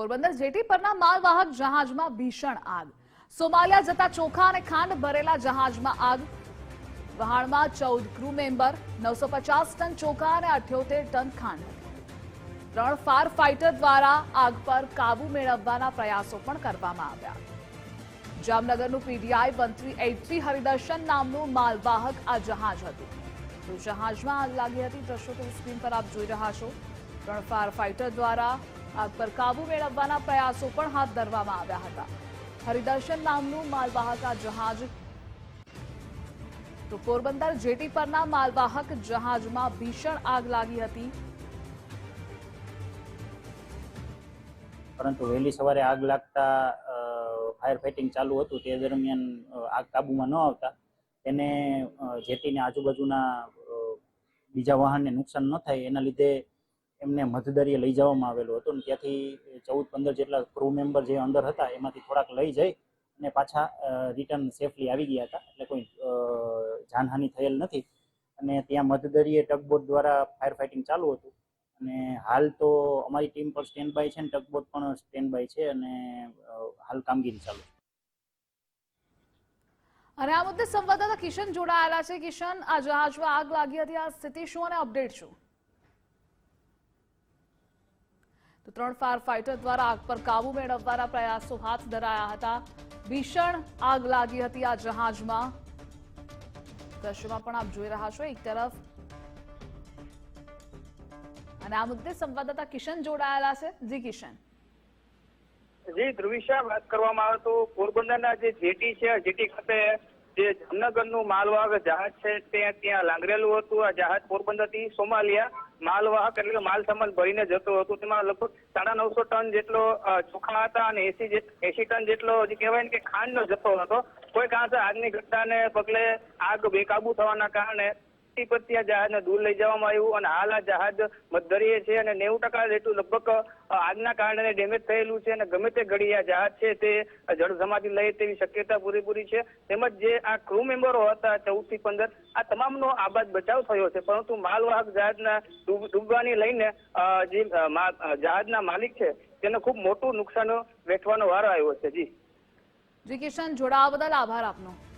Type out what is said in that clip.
Porbandar jetty પરના માલવાહક જહાજમાં ભીષણ આગ. સોમાલિયા જતા ચોખા અને ખાંડ ભરેલા જહાજમાં આગ. વહાણમાં ચૌદ ક્રૂ મેમ્બર નવસો ટન ચોખા અને અઠ્યોતેર ટન ખાંડ. ત્રણ ફાયર ફાઇટર દ્વારા આગ પર કાબુ મેળવવાના પ્રયાસો પણ કરવામાં આવ્યા. જામનગરનું પીડીઆઈ વન થ્રી હરિદર્શન નામનું માલવાહક આ જહાજ હતું. તો જહાજમાં આગ લાગી હતી, દ્રશ્યો તો સ્ક્રીન પર આપ જોઈ રહ્યા છો. ત્રણ ફાયર ફાઇટર દ્વારા આગ પર કાબુ મેળવવાના પ્રયાસો પણ હાથ ધરવામાં આવ્યા હતા. હરિદર્શન નામનું માલવાહક જહાજ તો પોરબંદર જેટી પરના માલવાહક જહાજમાં ભીષણ આગ લાગી હતી. પરંતુ વહેલી સવારે આગ લાગતા ફાયર ફાઇટિંગ ચાલુ હતું. તે દરમિયાન આગ કાબૂમાં ન આવતા. તેને જેટીને આજુબાજુના બીજા વાહનને નુકસાન ન થાય. એના લીધે એમને મધદરીએ લઈ જવામાં આવેલું હતું અને ત્યાંથી ચૌદ પંદર જેટલા ક્રૂ મેમ્બર જે અંદર હતા, એમાંથી થોડાક લઈ જઈ અને પાછા રિટર્ન સેફલી આવી ગયા હતા. એટલે કોઈ જાનહાનિ થયેલ નથી. અને ત્યાં મધદરીએ ટગબોટ દ્વારા ફાયર ફાઇટિંગ ચાલુ હતું. અને હાલ તો અમારી ટીમ પર સ્ટેન્ડ બાય છે અને ટગબોટ પણ સ્ટેન્ડ બાય છે અને હાલ કામગીરી ચાલુ અને આ મુદ્દે સંવાદદાતા કિશન જોડાયેલા છે. કિશન, આ જહાજમાં આગ લાગી હતી. આ સ્થિતિ શું અને અપડેટ શું? તો ત્રણ ફાયર ફાઇટર દ્વારા આગ પર કાબુ મેળવવાના પ્રયાસો હાથ ધરાયા હતા. ભીષણ આગ લાગી હતી આ જહાજમાં. દ્રશ્યમાં પણ આપ જોઈ રહ્યા છો એક તરફ. અને આ મુદ્દે સંવાદદાતા કિશન જોડાયેલા છે. જી કિશન. જી, ધ્રુવિશા, વાત કરવામાં આવે તો પોરબંદરના જે જેટી છે જેટી ખાતે જે જામનગરનું માલવાહક જહાજ છે, તે ત્યાં લાંગરેલું હતું. આ જહાજ પોરબંદરથી સોમાલિયા માલવાહક એટલે કે માલ સામાન ભરીને જતો હતો. તેમાં લગભગ સાડા નવસો ટન જેટલો ચોખા હતા અને એસી એસી ટન જેટલો જે કહેવાય ને કે ખાંડનો જથ્થો હતો. કોઈ કારણસર આગની ઘટનાને પગલે આગ બેકાબુ થવાના કારણે ટી પર ત્યાં જહાજને દૂર લઈ જવામાં આવ્યું અને હાલ આ જહાજ મધદરીએ છે અને નેવું ટકા જેટલું લગભગ આગના કારણે ડેમેજ થયેલું છે અને ગમે તે ઘડી આ જહાજ છે તે જળસમાધિ લઈ તેવી શક્યતા પૂરેપૂરી છે. તેમજ જે આ ક્રૂ મેમ્બરો હતા ચૌદથી પંદર, આ તમામનો આબાદ બચાવ થયો છે. પરંતુ માલવાહક જહાજના ડૂબ- ડૂબવાની લઈને જે જહાજના માલિક છે, તેને ખૂબ મોટું નુકસાન વેઠવાનો વારો આવ્યો છે. જી. જી કિશન, જોડાવા બદલ આભાર આપનો.